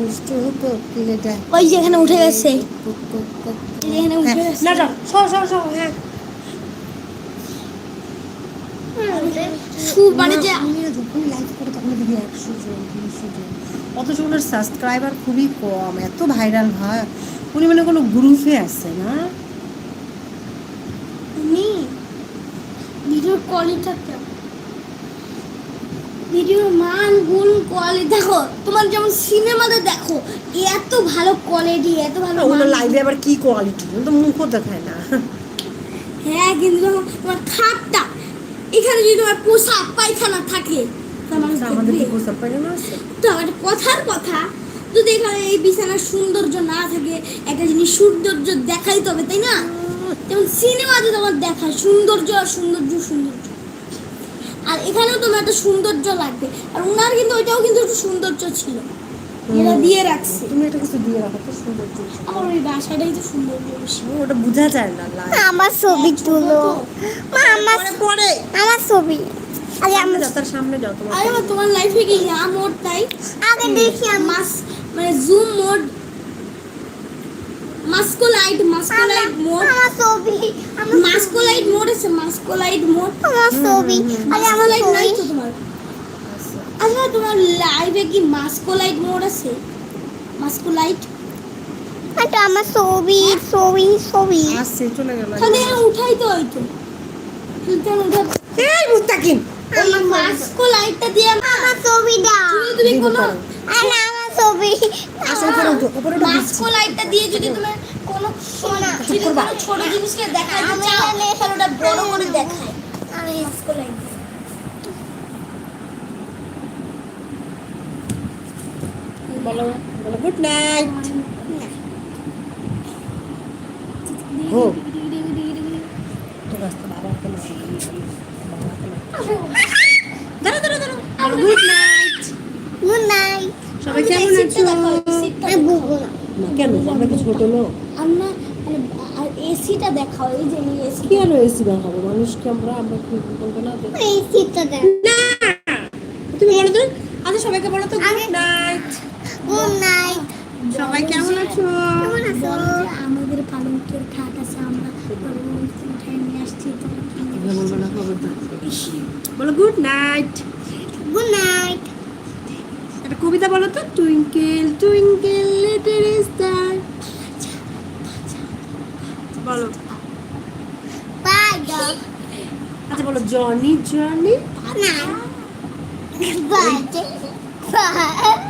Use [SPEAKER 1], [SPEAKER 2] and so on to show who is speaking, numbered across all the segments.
[SPEAKER 1] দুষ্টু কোকিলটা
[SPEAKER 2] ওই যে এখানে উঠে গেছে। উঠে
[SPEAKER 1] হ্যাঁ,
[SPEAKER 2] গেছে।
[SPEAKER 1] না সর সর সর হ্যাঁ।
[SPEAKER 2] মানে যে
[SPEAKER 1] যখন লাইভ করে তখন দেখি একশো জন দুশো জন। অথচ ওনার সাবস্ক্রাইবার খুবই কম এত ভাইরাল হয়। উনি মানে কোনো গ্রুপে আছে না?
[SPEAKER 2] ভিডিওর কোয়ালিটিটা কেমন মান গুণ কোয়ালিটি দেখো তোমার যেমন সিনেমাতে দেখো এত ভালো কোয়ালিটি এত ভালো মান।
[SPEAKER 1] লাইভে আবার কি কোয়ালিটি তো মুখও দেখায় না।
[SPEAKER 2] হ্যাঁ কিন্তু তোমার খাটটা এখানে যদি তোমার পোশাক পায়খানা থাকে
[SPEAKER 1] আমাদের কি
[SPEAKER 2] দেখবে।
[SPEAKER 1] প্রস্তাব পাই না আছে।
[SPEAKER 2] তো একটা কথার কথা যদি এখানে এই বিছানার সৌন্দর্য না থাকে একটা জিনিস সৌন্দর্য দেখাই তবে তাই না? যেমন সিনেমাতে তোমার দেখায় সৌন্দর্য আর সৌন্দর্য সৌন্দর্য। আর এখানেও তোমার একটা সৌন্দর্য লাগবে। আর ওনার কিন্তু ওইটাও কিন্তু একটু সৌন্দর্য ছিল। এটা দিয়ে রাখছে।
[SPEAKER 1] তুমি এটা কিছু দিয়ে রাখো তো সুন্দর
[SPEAKER 2] আমার ওই বাসাটাই তো সৌন্দর্য বেশি।
[SPEAKER 1] ওটা বোঝা যায় না।
[SPEAKER 3] আমার ছবি তুলো। মা আমার
[SPEAKER 1] পরে।
[SPEAKER 3] আমার ছবি। আগে
[SPEAKER 1] সামনে
[SPEAKER 3] আমার
[SPEAKER 1] তার সামনে যাও তোমার
[SPEAKER 2] আরে তোমার লাইফে কি ইয়া মোড তাই?
[SPEAKER 3] আগে দেখি আমার
[SPEAKER 2] মাস মানে জুম মোড মাস্কোলাইট মাস্কোলাইট মোড
[SPEAKER 3] আমার ছবি আমার
[SPEAKER 2] মাস্কোলাইট মোড আছে মাস্কোলাইট মোড
[SPEAKER 3] আমার ছবি আগে আমার
[SPEAKER 2] মাস্কোলাইট নাই তো তোমার আচ্ছা তোমার লাইভে কি মাস্কোলাইট মোড আছে মাস্কোলাইট
[SPEAKER 3] এটা আমার ছবি ছবি ছবি
[SPEAKER 1] আসছে চলে গেল
[SPEAKER 2] তাহলে উঠাই তো হয়তো কিন্তু উঠা
[SPEAKER 1] এই মুস্তাকিম
[SPEAKER 2] ওই মাস্কোলাইটটা দিয়ে
[SPEAKER 3] আমার ছবি দাও
[SPEAKER 2] তুমি তুমি কোনো
[SPEAKER 3] আর আমার ছবি।
[SPEAKER 2] মাস্কোলাইটটা দিয়ে যদি তুমি কোনো ছোট জিনিসকে দেখাতে
[SPEAKER 3] আমি
[SPEAKER 2] তাহলে ওটা বড় করে দেখায়।
[SPEAKER 3] আমি
[SPEAKER 2] মাস্কোলাইট
[SPEAKER 1] বলো বলো good night good night
[SPEAKER 3] good night
[SPEAKER 1] সবাই কেমন আছো?
[SPEAKER 3] না
[SPEAKER 1] কেন? আমরা কি ছোট লোক।
[SPEAKER 2] আমরা মানে আর এসিটা দেখাও এই যে এসি
[SPEAKER 1] কি আর এসি দেখাবো? মানুষকে আমরা আমরা কি বলব না? যে
[SPEAKER 3] দেখ।
[SPEAKER 1] না! তুমি বলো তো। আচ্ছা সবাইকে বলো তো গুড নাইট
[SPEAKER 3] গুড নাইট
[SPEAKER 1] সবাই কেমন আছো?
[SPEAKER 3] কেমন আছো?
[SPEAKER 2] আমাদের পালকের খাট আছে আমরা নিয়ে আসছি
[SPEAKER 1] বলব না বলো গুড নাইট
[SPEAKER 3] গুড নাইট
[SPEAKER 1] কবিতা বলো তো টুইঙ্কেল টুইঙ্কেল লিটল স্টার বলো।
[SPEAKER 3] বাই দাও
[SPEAKER 1] আচ্ছা বলো জনি জনি
[SPEAKER 3] না বাই বাই
[SPEAKER 2] না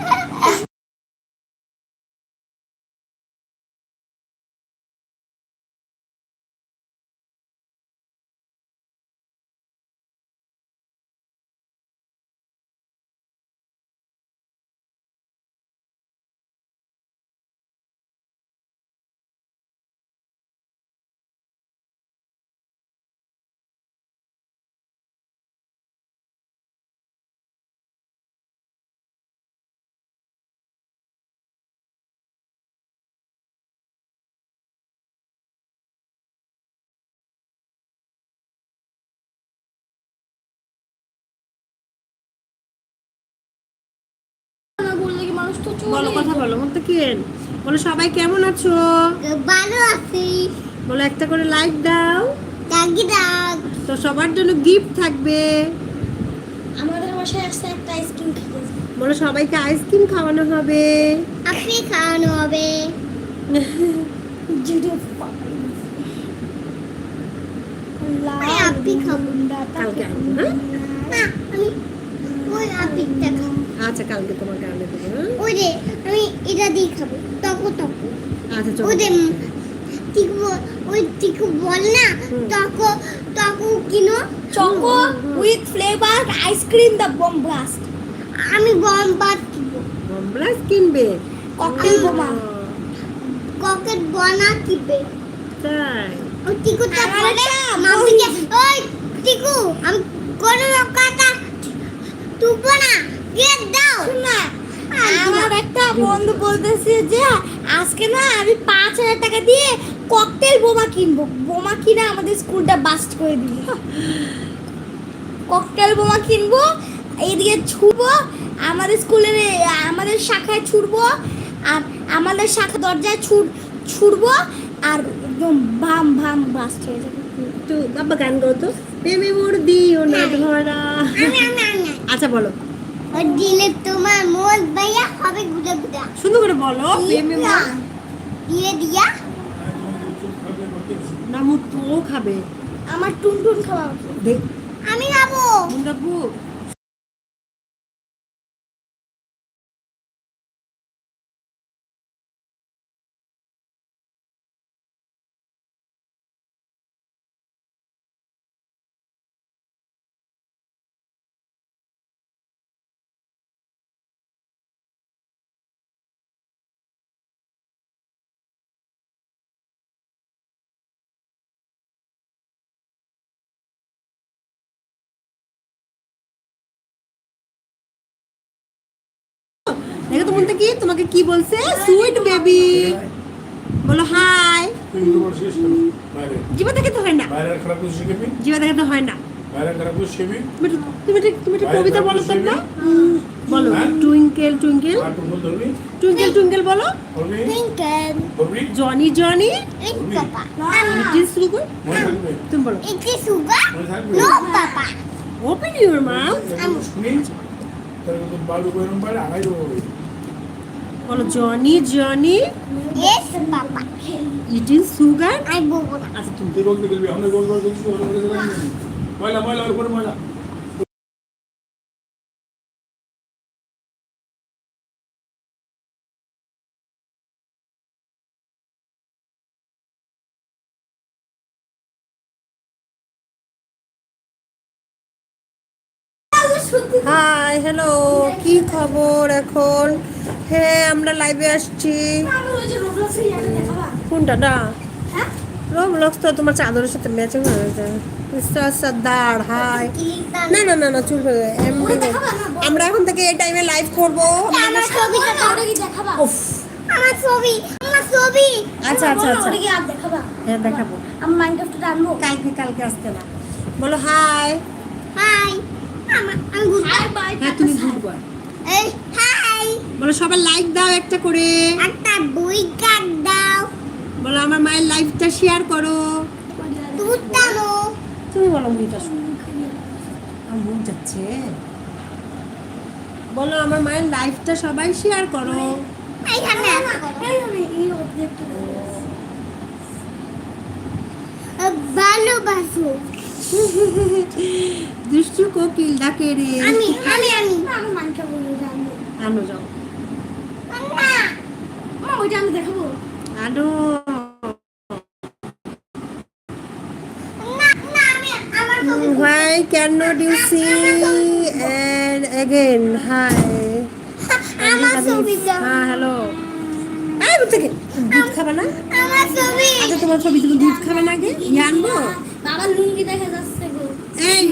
[SPEAKER 2] চলে।
[SPEAKER 1] বলো কথা বলো মতো কি বলো সবাই কেমন আছো?
[SPEAKER 3] ভালো আছি।
[SPEAKER 1] বলো একটা করে লাইক দাও।
[SPEAKER 3] ডাক
[SPEAKER 1] তো সবার জন্য গিফট থাকবে।
[SPEAKER 2] আমাদের বাসায় আসছে একটা আইসক্রিম খেতে
[SPEAKER 1] বলো সবাইকে আইসক্রিম খাওয়ানো হবে।
[SPEAKER 3] আপনি খাওয়ানো হবে। আমি আপনি খাব।
[SPEAKER 1] কালকে হ্যাঁ
[SPEAKER 3] আমি ওই আপিকটা খাব।
[SPEAKER 1] আচ্ছা কালকে তোমাকে আনে দেবো হ্যাঁ?
[SPEAKER 3] ওই রে আমি এটা দিয়ে খাব তকো তকো।
[SPEAKER 1] আচ্ছা চলো।
[SPEAKER 3] ওই রে টিকু বল- ওই টিকু বল না। তকো তকো কিনো।
[SPEAKER 2] Choco with flavour ice cream the bomb blast
[SPEAKER 3] আমি গম বাদ কিনবো।
[SPEAKER 1] বম ব্লাস্ট কিনবে?
[SPEAKER 2] ককটেল বোমা
[SPEAKER 3] ককেট বনা কিনবে।
[SPEAKER 1] তাই।
[SPEAKER 3] ওই টিকু তারপরে
[SPEAKER 2] একটা
[SPEAKER 3] মামিকে ওই টিকু আমি কোনো কথা তুবো না দিয়ে দাও
[SPEAKER 2] না আমার একটা বন্ধু বলতেছে যে আজকে না আমি পাঁচ হাজার টাকা দিয়ে ককটেল বোমা কিনবো। বোমা কিনে আমাদের স্কুলটা বাস্ট করে দিবি। ককটেল বোমা কিনবো এইদিকে ছুবো আমাদের স্কুলের আমাদের শাখায় ছুটবো আর আমাদের শাখা দরজায় ছুট ছুটবো আর একদম ভাম ভাম বাস্ট হয়ে যাবে।
[SPEAKER 1] তো আব্বা গান প্রেমে মোর দিও না ধরা।
[SPEAKER 3] আমি আমি আমি
[SPEAKER 1] আচ্ছা বলো।
[SPEAKER 3] দিলে তোমার মন ভাইয়া হবে গুদা গুদা।
[SPEAKER 1] সুন্দর করে বলো। প্রেমে
[SPEAKER 3] দিয়ে। দিয়া
[SPEAKER 1] না মুখ তো খাবে।
[SPEAKER 2] আমার টুনটুন খাওয়া
[SPEAKER 3] আমি খাব।
[SPEAKER 1] মুন্ডাপু। দেখো তো মুন্টা কি? তোমাকে কি বলছে? সুইট বেবি বলো হাই জিবা দেখে তো হয় না। জিবা দেখে তো হয়? না তুমি তুমি। একটা কবিতা বলো। বলো? টুইঙ্কেল টুইঙ্কেল টুইঙ্কেল টুইঙ্কেল বলো
[SPEAKER 3] twinkle
[SPEAKER 1] Johnny Johnny
[SPEAKER 3] eat
[SPEAKER 1] sugar তুমি বলো।
[SPEAKER 3] Eat sugar no papa
[SPEAKER 1] open your mouth
[SPEAKER 4] আমি শুনি তাহলে তো বালু করে বাইরে আগাই দেবো
[SPEAKER 1] বলো Johnny Johnny
[SPEAKER 3] yes papa
[SPEAKER 1] sugar
[SPEAKER 3] I বলব না
[SPEAKER 1] আচ্ছা তুমি
[SPEAKER 4] তুই বলতে আমরা করছি ময়লা ময়লা ওর ময়লা।
[SPEAKER 1] হাই হ্যালো কি খবর এখন? হ্যাঁ আমরা লাইভে আসছি। কোনটা? না। রোবলক্স তো তোমার চাদরের সাথে ম্যাচিং হয়ে যায় মিস্টার সর্দার হাই না না না না চুল এমনি আমরা এখন থেকে এই টাইমে লাইভ করব।
[SPEAKER 3] আমার ছবিটা দাও
[SPEAKER 2] কি দেখাবা?
[SPEAKER 3] আমার ছবি আমার ছবি।
[SPEAKER 1] আচ্ছা আচ্ছা আচ্ছা।
[SPEAKER 2] দেখাবা?
[SPEAKER 1] হ্যাঁ দেখাবো।
[SPEAKER 2] আমি মাইনক্রাফটটা আনব।
[SPEAKER 1] কালকে কালকে আসতে না। বলো হাই
[SPEAKER 3] হাই আমি গুড
[SPEAKER 2] বাই
[SPEAKER 1] হ্যাঁ তুমি গুড
[SPEAKER 3] এই
[SPEAKER 1] বলো সবাই লাইক দাও একটা করে।
[SPEAKER 3] একটা বই কাট দাও।
[SPEAKER 1] বলো আমার মায়ের লাইফটা শেয়ার করো। তুমি বলো মুখটা আমার মুখ যাচ্ছে। বলো আমার মায়ের লাইফটা সবাই শেয়ার করো।
[SPEAKER 3] ভালোবাসো।
[SPEAKER 1] দুষ্টু কোকিল ডাকে রে।
[SPEAKER 3] আমি আমি আমি।
[SPEAKER 2] আমি মাইনক্রাফট বলে জানব
[SPEAKER 1] আনো যাও।
[SPEAKER 2] ওইটা আমি দেখাবো
[SPEAKER 3] ছবি
[SPEAKER 1] Why cannot you see and again? Hi.
[SPEAKER 3] আমার ছবি
[SPEAKER 1] হ্যাঁ হ্যালো এই বুঝতে কি দুধ খাবে না
[SPEAKER 3] আমার ছবি
[SPEAKER 1] আচ্ছা তোমার ছবি তুমি দুধ খাবে না আগে ইয়ে আনব
[SPEAKER 2] বাবা লুঙ্গি দেখা যাচ্ছে গো
[SPEAKER 1] এই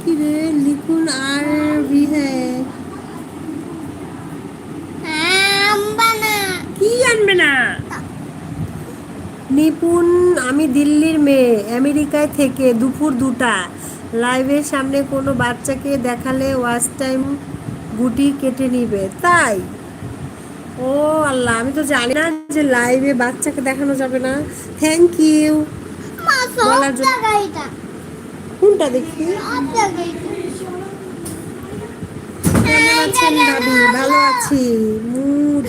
[SPEAKER 1] কি রে লিখুন আর ভি হ্যাঁ
[SPEAKER 3] আমবানা
[SPEAKER 1] কি আনবে না নিপুণ আমি দিল্লির মেয়ে আমেরিকায় থেকে দুপুর দুটা। লাইভের সামনে কোনো বাচ্চাকে দেখালে ওয়াচ টাইম গুটি কেটে নিবে। তাই? ও আল্লাহ আমি তো জানি না যে লাইভে বাচ্চাকে দেখানো যাবে না। থ্যাংক ইউ বলার জন্য- কোনটা দেখি। কেমন আছেন ভাবি ভালো আছি। মুড।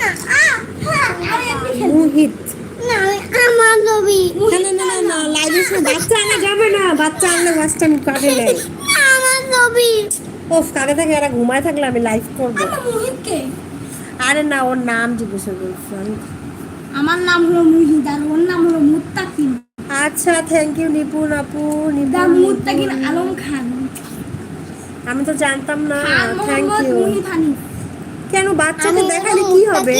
[SPEAKER 3] হ্যাঁ,
[SPEAKER 1] মুহিত।
[SPEAKER 3] না আমার ছবি
[SPEAKER 1] না না না না না লাইভের বাচ্চা আনা যাবে না বাচ্চা আনলে ওয়াচ কাটে নেয়
[SPEAKER 3] আমার ছবি
[SPEAKER 1] ওফ কাকে থেকে এরা ঘুমায় থাকলে আমি লাইভ করব। আরে না ওর নাম জিজ্ঞাসা করছি
[SPEAKER 2] আমার নাম হলো মুহিত আর ওর নাম হলো মুত্তাকিন
[SPEAKER 1] আচ্ছা থ্যাংক ইউ নিপুণ আপু
[SPEAKER 2] মুত্তাকিন। আলম খান।
[SPEAKER 1] আমি তো জানতাম না থ্যাংক ইউ কেন বাচ্চাকে দেখালে কি হবে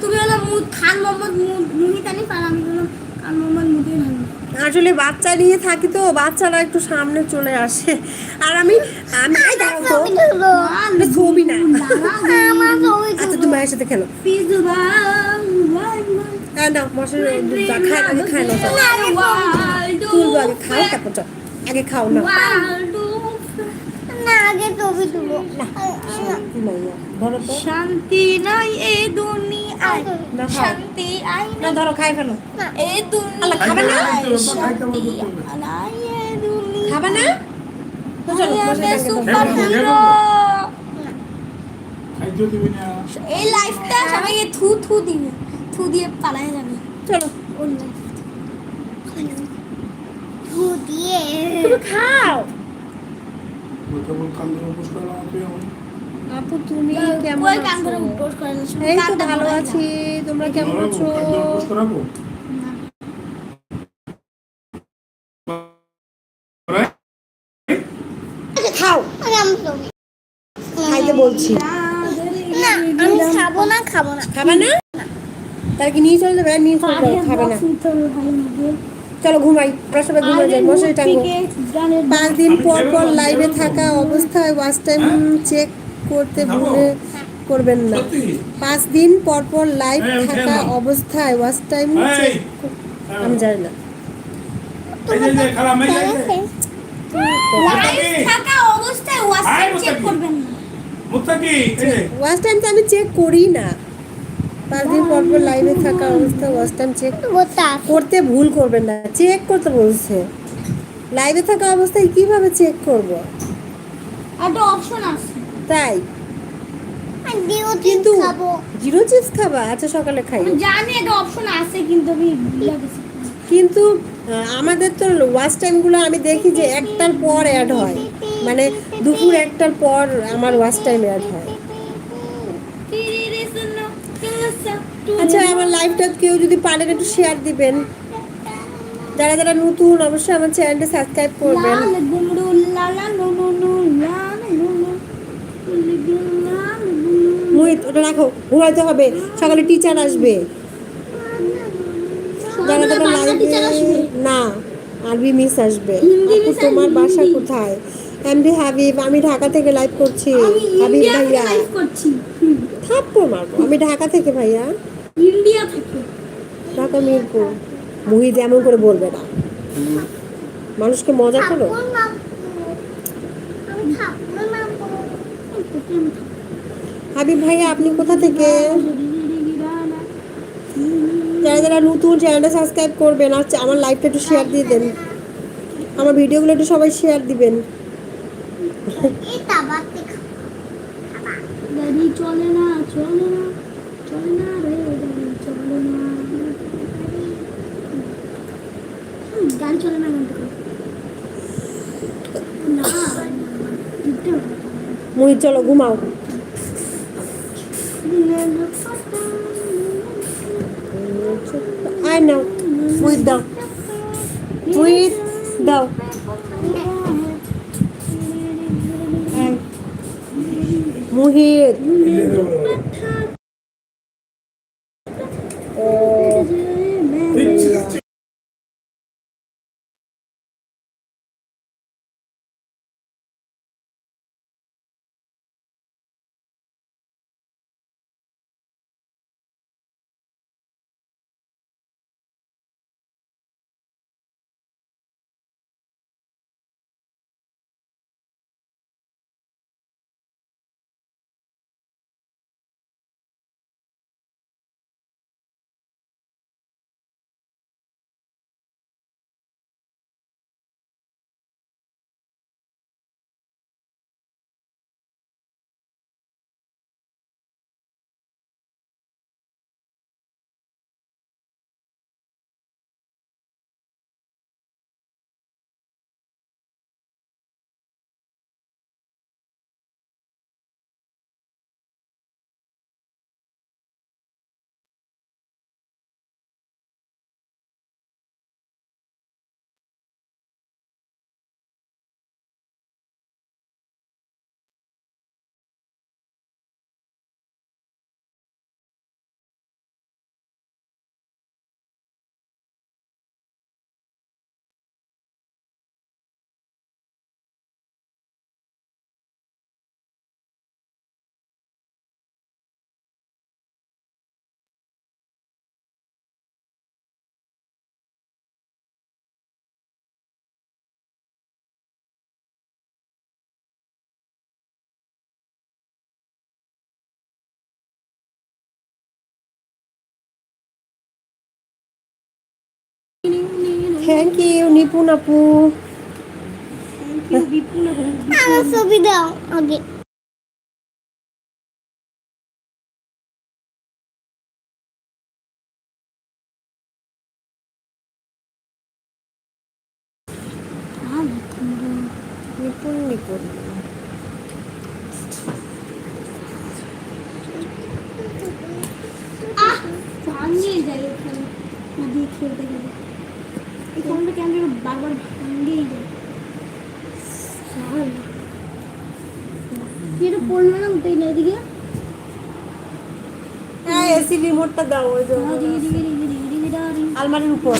[SPEAKER 2] তুমি হলো মুদ খান মোহাম্মদ আর আমি খান মোহাম্মদ মুদিন
[SPEAKER 1] আসলে বাচ্চা নিয়ে থাকি তো বাচ্চারা একটু সামনে চলে আসে আর আমি আমি
[SPEAKER 3] ছবি
[SPEAKER 1] না আচ্ছা তুমি মায়ের সাথে খেলো হ্যাঁ না মশার দুধটা খায় আগে খায় না তুলবো আগে খাও তারপর আগে খাও না
[SPEAKER 3] আগে ছবি
[SPEAKER 2] শান্তি নাই এই দুনিয়ায়। শান্তি আই
[SPEAKER 1] না। ধরো খাই ফেলো।
[SPEAKER 2] এই
[SPEAKER 1] আল্লাহ, খাবে না?
[SPEAKER 2] শান্তি নাই এই দুনিয়ায়।
[SPEAKER 1] খাবে না?
[SPEAKER 4] দিবি না।
[SPEAKER 2] এই লাইফটা সবাইকে থু থু দিবে। থু দিয়ে পালায় যাবে।
[SPEAKER 1] চলো।
[SPEAKER 2] অন্য।
[SPEAKER 3] ভূ দিয়ে।
[SPEAKER 1] তুমি খাও
[SPEAKER 4] কেবল কান ধরে উপোস করলাম তুই আমি
[SPEAKER 1] আপু তুমি কেমন আছো? এই তো ভালো আছি। তোমরা কেমন আছো? খাও। খাইতে বলছি।
[SPEAKER 3] না আমি খাব না খাব না।
[SPEAKER 1] খাবে না? তার কি নিয়ে চলে যাবে? নিয়ে চলে যাবে খাবে না। চলো ঘুমাই আমরা সবাই ঘুমাই যাই মশারি টাঙ্গো পাঁচ দিন পর পর লাইভে থাকা অবস্থায় ওয়াচ টাইম চেক করতে ভুলে করবেন না। পাঁচ দিন পর পর লাইভ থাকা অবস্থায় ওয়াচ টাইম চেক আমি জানি না।
[SPEAKER 4] এই যে, যে, খারাপ এই যে, এই
[SPEAKER 2] থাকা অবস্থায়
[SPEAKER 4] আয়,
[SPEAKER 2] ওয়াটসঅ্যাপ চেক করবেন না।
[SPEAKER 4] মুত্তাকি এই যে।
[SPEAKER 1] ওয়াচ টাইম তো আমি চেক করি না। পাঁচ দিন পর পর লাইভে থাকা অবস্থায় ওয়াচ টাইম চেক করতে ভুল করবেন না চেক করতে বলছে। লাইভে থাকা অবস্থায় কীভাবে চেক করব?
[SPEAKER 2] একটা অপশন আছে।
[SPEAKER 1] তাই। কিন্তু জিরো চিপস খাবা? আচ্ছা সকালে খাই।
[SPEAKER 2] জানি একটা অপশন আছে কিন্তু আমি
[SPEAKER 1] কিন্তু আমাদের তো ওয়াচ টাইমগুলো আমি দেখি যে একটার পর অ্যাড হয়। মানে দুপুর একটার পর আমার ওয়াচ টাইম অ্যাড হয়। আচ্ছা আমার লাইভটা কেউ যদি পারেন একটু শেয়ার দিবেন। যারা যারা নতুন অবশ্যই আমার চ্যানেলটা সাবস্ক্রাইব করবেন। মুহিত ওটা রাখো ঘুমাইতে হবে। সকালে টিচার আসবে। যারা যারা লাইভে না আরবি মিস আসবে। তোমার বাসা। কোথায়? এমডি হাবিব আমি ঢাকা থেকে লাইভ করছি। হাবিব ভাইয়া। থাপ্পড় মারবো। আমি ঢাকা থেকে ভাইয়া।
[SPEAKER 2] ইন্ডিয়া থেকে।
[SPEAKER 1] ঢাকা মিরপুর। মুহি যেমন করে বলবে না। মানুষকে মজা করো। হাবিব ভাইয়া আপনি কোথা থেকে? যারা যারা নতুন চ্যানেলটা সাবস্ক্রাইব করবেন আর আমার লাইভটা একটু শেয়ার দিয়ে দেন। আমার ভিডিওগুলো একটু সবাই শেয়ার দিবেন।
[SPEAKER 2] চলে না চলে না চলে না রে গাড়ি চলে না গাড়ি চলে না গানটা।
[SPEAKER 1] মুহি চলো ঘুমাও আয় নাও মুহিত দাও মুহিত দাও। মুহিত থ্যাংক ইউ নিপুণ আপু
[SPEAKER 2] থ্যাংক ইউ বিপুল
[SPEAKER 3] আমার ছবি দাও আগে
[SPEAKER 1] নিপুণ নিপুণ
[SPEAKER 2] আহ ভাঙিয়ে যায় এখানে না দিয়ে খেলতে গেলে এই ফোনটা কেন যেন বারবার সাল। এটা পড়ল না উঠেই না এদিকে
[SPEAKER 1] হ্যাঁ এসি রিমোটটা দাও ওই আলমারির উপর।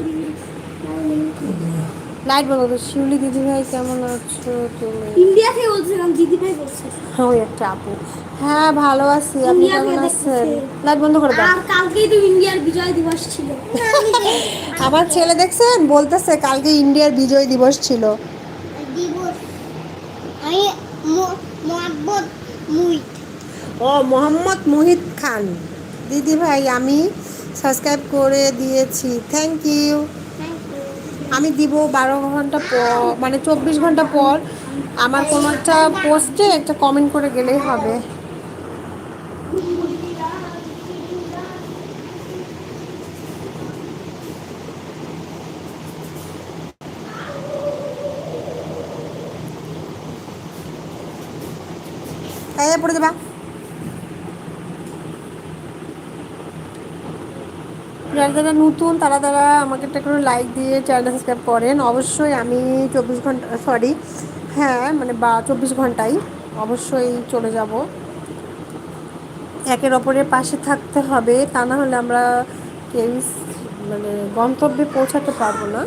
[SPEAKER 1] লাইট করো শিউলি দিদি ভাই কেমন আছো তুমি?
[SPEAKER 2] ইন্ডিয়া থেকে বলছিলাম দিদি ভাই বলছে
[SPEAKER 1] ওই একটা আপু। হ্যাঁ ভালো আছি। আপনি কেমন আছেন? লাইট বন্ধ করে দাও।
[SPEAKER 2] আর কালকেই তো ইন্ডিয়ার বিজয় দিবস ছিল।
[SPEAKER 1] আমার ছেলে দেখছেন? বলতেছে কালকে ইন্ডিয়ার বিজয় দিবস ছিল।
[SPEAKER 3] দিবস। আমি মোহাম্মদ মুই
[SPEAKER 1] ও মোহাম্মদ মুহিত খান। দিদি ভাই আমি সাবস্ক্রাইব করে দিয়েছি। থ্যাংক ইউ আমি দিব বারো ঘণ্টা পর মানে চব্বিশ ঘণ্টা পর আমার কোনো একটা পোস্টে একটা কমেন্ট করে গেলেই হবে। পড়ে যাবা। যারা যারা নতুন, তারা তারা আমাকে একটা করে লাইক দিয়ে চ্যানেল সাবস্ক্রাইব করেন। অবশ্যই আমি চব্বিশ ঘণ্টা সরি হ্যাঁ মানে বা চব্বিশ ঘন্টাই অবশ্যই চলে যাব। একের অপরের পাশে থাকতে হবে, তা না হলে আমরা কেউ মানে গন্তব্যে পৌঁছাতে পারব না।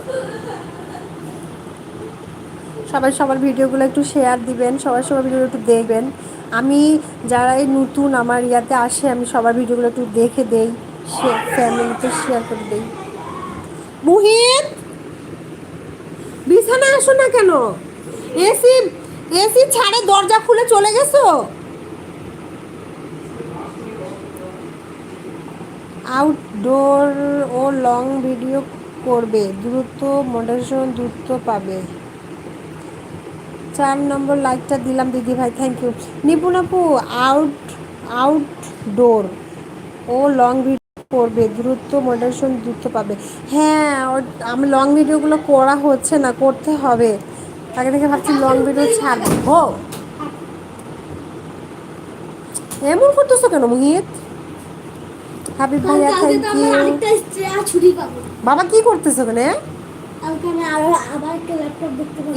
[SPEAKER 1] সবাই সবার ভিডিওগুলো একটু শেয়ার দিবেন, সবাই সবার ভিডিওগুলো একটু দেখবেন। আমি যারা এই নতুন আমার ইয়াতে আসে, আমি সবার ভিডিওগুলো একটু দেখে দেই। ফ্যামিলিতে শেয়ার করে দেই। মুহিত বিছানা আসো না কেন? এসি এসি ছাড়ে দরজা খুলে চলে গেছো? আউটডোর ও লং ভিডিও করবে, দ্রুত মডারেশন দ্রুত পাবে। চার নম্বর লাইকটা দিলাম, দিদি ভাই থ্যাংক ইউ নিপুণ আপু আউট আউটডোর ও লং ভিডিও করবে দ্রুত মডারেশন দ্রুত পাবে। হ্যাঁ আমি লং ভিডিওগুলো করা হচ্ছে না করতে হবে। তাকে দেখে ভাবছি লং ভিডিও ছাড়বো। এমন করতেছো কেন মুহিত? হাবিব ভাইয়া থ্যাংক ইউ বাবা কি করতেছো কেন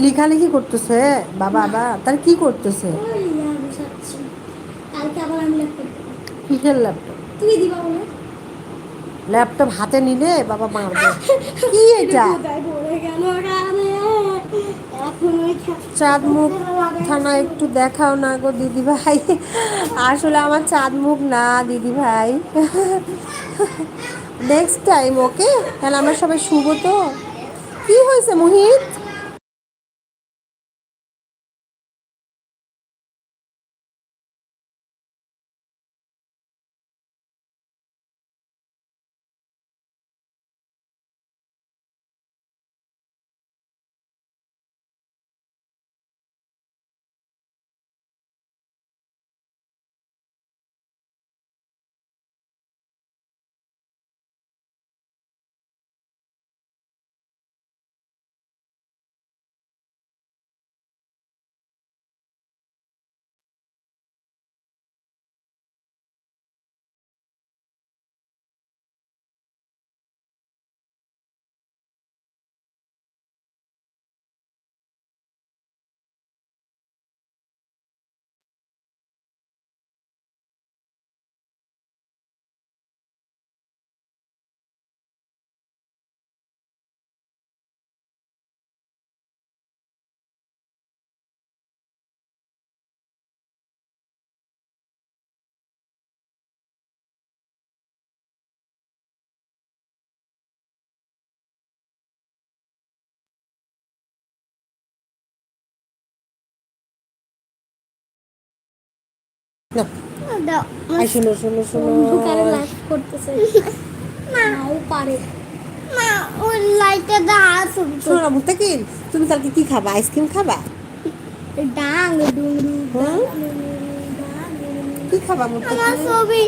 [SPEAKER 1] লেখালেখি করতেছে বাবা আবার তার কি করতেছে? কিসের ল্যাপটপ
[SPEAKER 2] তুমি দিবা বলে।
[SPEAKER 1] ল্যাপটপ হাতে নিলে বাবা মারবে। কি এটা?
[SPEAKER 2] কোথায় পড়ে গেল কানে এখন ওই খে-
[SPEAKER 1] চাঁদ মুখ থানা একটু দেখাও না গো দিদি ভাই আসলে আমার চাঁদ মুখ না দিদি ভাই নেক্সট টাইম ওকে তাহলে আমরা সবাই শুভ তো। কি হয়েছে মোহিত? শুনো শুনো শুনো।
[SPEAKER 2] করতেছে। না পারে।
[SPEAKER 3] মা ওই লাইটটা দা ছবি
[SPEAKER 1] শোনো মুস্তাকিল তুমি কালকে কি খাবা? আইসক্রিম খাবা?
[SPEAKER 3] ডাং
[SPEAKER 1] কি খাবা মুস্তাকিল?
[SPEAKER 3] ছবি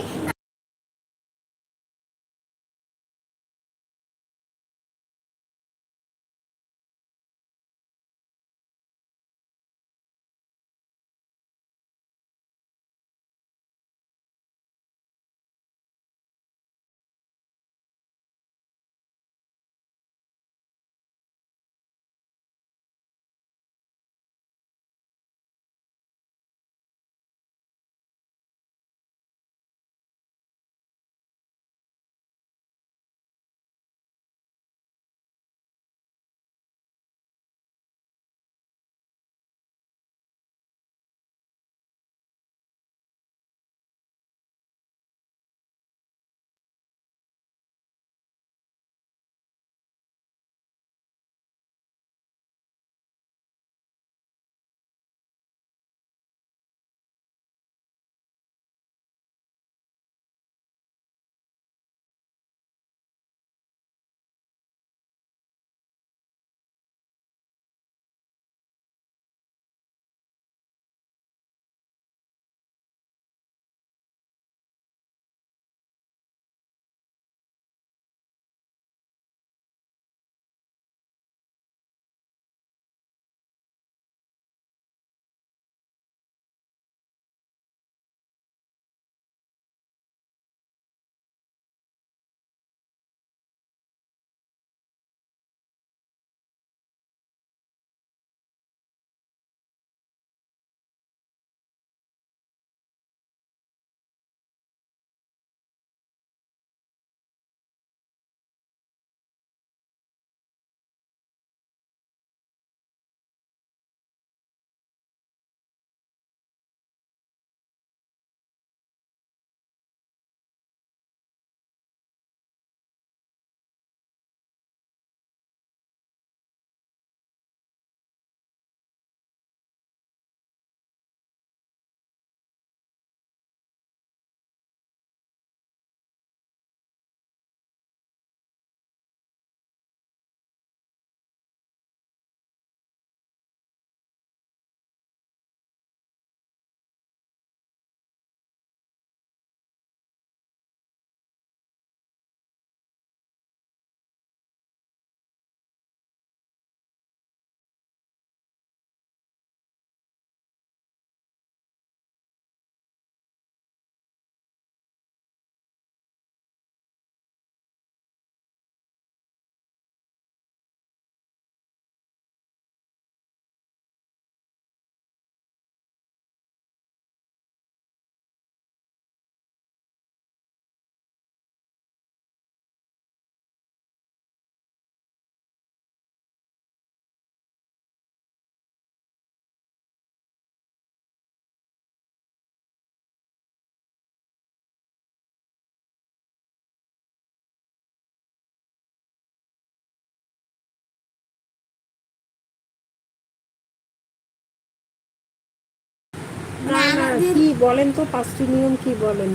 [SPEAKER 1] কি বলেন তো? পাঁচটি নিয়ম কি বলেন?